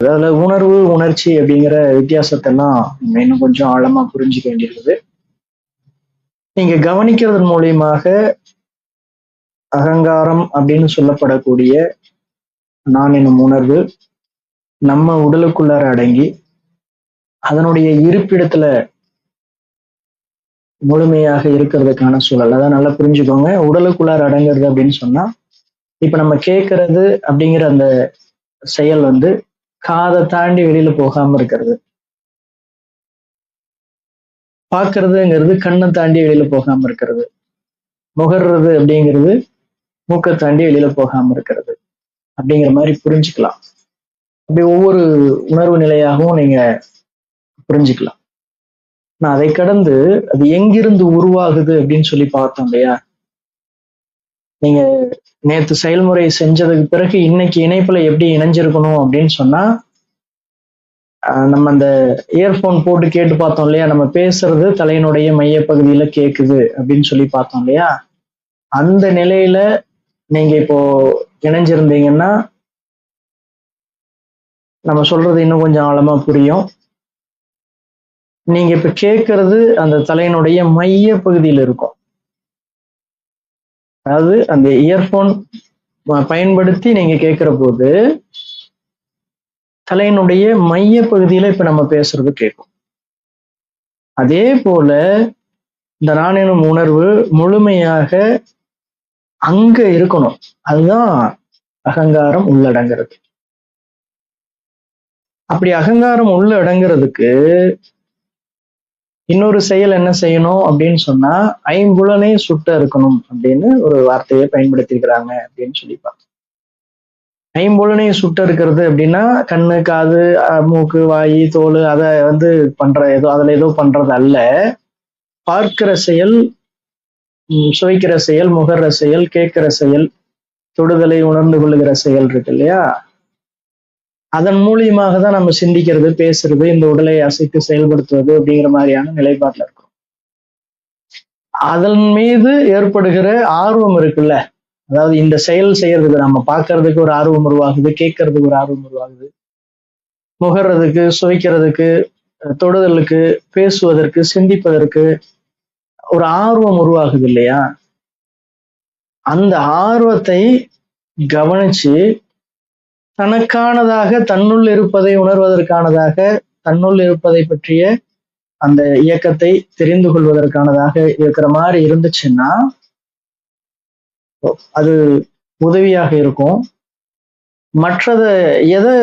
அதாவது உணர்வு உணர்ச்சி அப்படிங்கிற வித்தியாசத்தெல்லாம் நம்ம இன்னும் கொஞ்சம் ஆழமா புரிஞ்சுக்க வேண்டியிருக்குது. நீங்க கவனிக்கிறதன் மூலியமாக அகங்காரம் அப்படின்னு சொல்லப்படக்கூடிய நான் என்னும் உணர்வு நம்ம உடலுக்குள்ளார அடங்கி அதனுடைய இருப்பிடத்துல முழுமையாக இருக்கிறதுக்கான சூழல். அதான் நல்லா புரிஞ்சுக்கோங்க. உடலுக்குள்ளார அடங்குறது அப்படின்னு சொன்னா இப்ப நம்ம கேட்கறது அப்படிங்கிற அந்த செயல் வந்து காதை தாண்டி வெளியில போகாம இருக்கிறது. பார்க்கறதுங்கிறது கண்ணை தாண்டி வெளியில போகாம இருக்கிறது. முகர்றது அப்படிங்கிறது மூக்கை தாண்டி வெளியில போகாம இருக்கிறது. அப்படிங்கிற மாதிரி புரிஞ்சுக்கலாம். அப்படி ஒவ்வொரு உணர்வு நிலையாகவும் நீங்க புரிஞ்சுக்கலாம். நான் அதை கடந்து அது எங்கிருந்து உருவாகுது அப்படின்னு சொல்லி பார்த்தோம் இல்லையா? நீங்க நேத்து செயல்முறை செஞ்சதுக்கு பிறகு இன்னைக்கு இணைப்புல எப்படி இணைஞ்சிருக்கணும் அப்படின்னு சொன்னா நம்ம அந்த இயர்போன் போட்டு கேட்டு பார்த்தோம் இல்லையா? நம்ம பேசுறது தலையினுடைய மையப்பகுதியில கேக்குது அப்படின்னு சொல்லி பார்த்தோம் இல்லையா? அந்த நிலையில நீங்க இப்போ இணைஞ்சிருந்தீங்கன்னா நம்ம சொல்றது இன்னும் கொஞ்சம் ஆழமா புரியும். நீங்க இப்ப கேட்கறது அந்த தலையினுடைய மைய பகுதியில் இருக்கும். அதாவது அந்த இயர்போன் பயன்படுத்தி நீங்க கேட்கிற போது தலையினுடைய மைய பகுதியில இப்ப நம்ம பேசுறது கேட்கும். அதே போல இந்த நான் எனும் உணர்வு முழுமையாக அங்க இருக்கணும். அதுதான் அகங்காரம் உள்ளடங்கிறது. அப்படி அகங்காரம் உள்ள அடங்குறதுக்கு இன்னொரு செயல் என்ன செய்யணும் அப்படின்னு சொன்னா ஐம்புலனை சுட்ட இருக்கணும் அப்படின்னு ஒரு வார்த்தையை பயன்படுத்தியிருக்கிறாங்க அப்படின்னு சொல்லி பார்த்தோம் ஐம்புலனை சுட்ட இருக்கிறது அப்படின்னா கண்ணு காது அஹ், மூக்கு வாய் தோல் அதை வந்து பண்ற ஏதோ அதுல ஏதோ பண்றது அல்ல. பார்க்கிற செயல் சுவைக்கிற செயல் முகர்ற செயல் கேட்கிற செயல் தொடுதலை உணர்ந்து கொள்ளுகிற செயல் இருக்கு இல்லையா? அதன் மூலியமாக தான் நம்ம சிந்திக்கிறது பேசுறது இந்த உடலை அசைத்து செயல்படுத்துவது அப்படிங்கிற மாதிரியான நிலைப்பாட்டில் இருக்கும். அதன் மீது ஏற்படுகிற ஆர்வம் இருக்குல்ல? அதாவது இந்த செயல் செய்யறதுக்கு நம்ம பார்க்கறதுக்கு ஒரு ஆர்வம் உருவாகுது கேட்கறதுக்கு ஒரு ஆர்வம் உருவாகுது. முகர்றதுக்கு சுவைக்கிறதுக்கு தொடுதலுக்கு பேசுவதற்கு சிந்திப்பதற்கு ஒரு ஆர்வம் உருவாகுது இல்லையா? அந்த ஆர்வத்தை கவனிச்சு தனக்கானதாக தன்னுள் இருப்பதை உணர்வதற்கானதாக தன்னுள் இருப்பதை பற்றிய அந்த இயக்கத்தை தெரிந்து கொள்வதற்கானதாக இருக்கிற மாதிரி இருந்துச்சுன்னா அது உதவியாக இருக்கும். மற்றத எதை